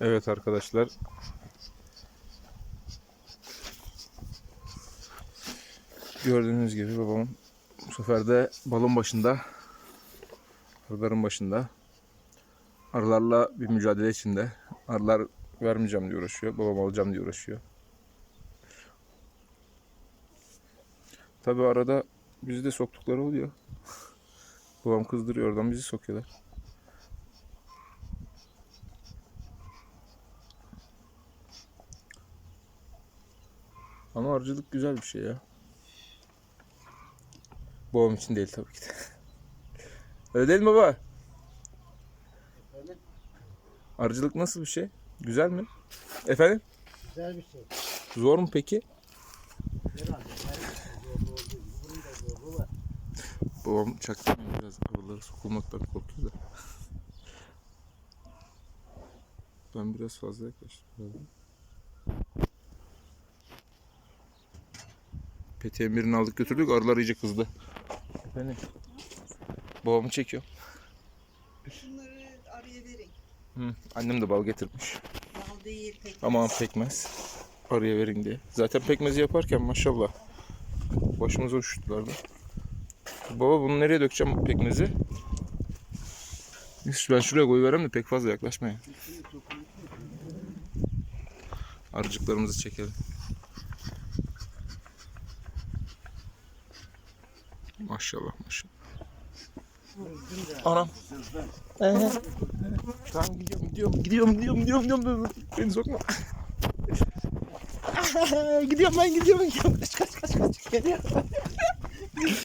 Evet arkadaşlar. Gördüğünüz gibi babam bu sefer de balon başında, arıların başında. Arılarla bir mücadele içinde. Arılar vermeyeceğim diye uğraşıyor. Babam alacağım diye uğraşıyor. Tabi arada bizi de soktukları oluyor. Babam kızdırıyor oradan bizi sokuyorlar. Ama arıcılık güzel bir şey ya. Babam için değil tabii ki de. Öyle değil mi baba? Arıcılık nasıl bir şey? Güzel mi? Efendim? Güzel bir şey. Zor mu peki? Herhalde. Babam çaktırmıyor biraz arılara sokulmaktan korkuyor da. Ben biraz fazla yaklaştım. Peteğin birini aldık götürdük arılar iyice kızdı. Efendim? Babamı çekiyor. Şunları araya verin. Hı, annem de bal getirmiş. Bal değil pek. Aman pekmez. Araya verin diye. Zaten pekmezi yaparken maşallah. Başımıza uçtular da. Baba bunu nereye dökeceğim pekmezi? Ben şuraya koyuverem de pek fazla yaklaşmayın. Arıcıklarımızı çekelim. Maşallah maşallah. Anam. Ee, tamam gidiyorum gidiyorum gidiyorum gidiyorum gidiyorum gidiyorum beni sokma. gidiyorum ben gidiyorum gidiyorum kaç kaç kaç kaç geliyorum.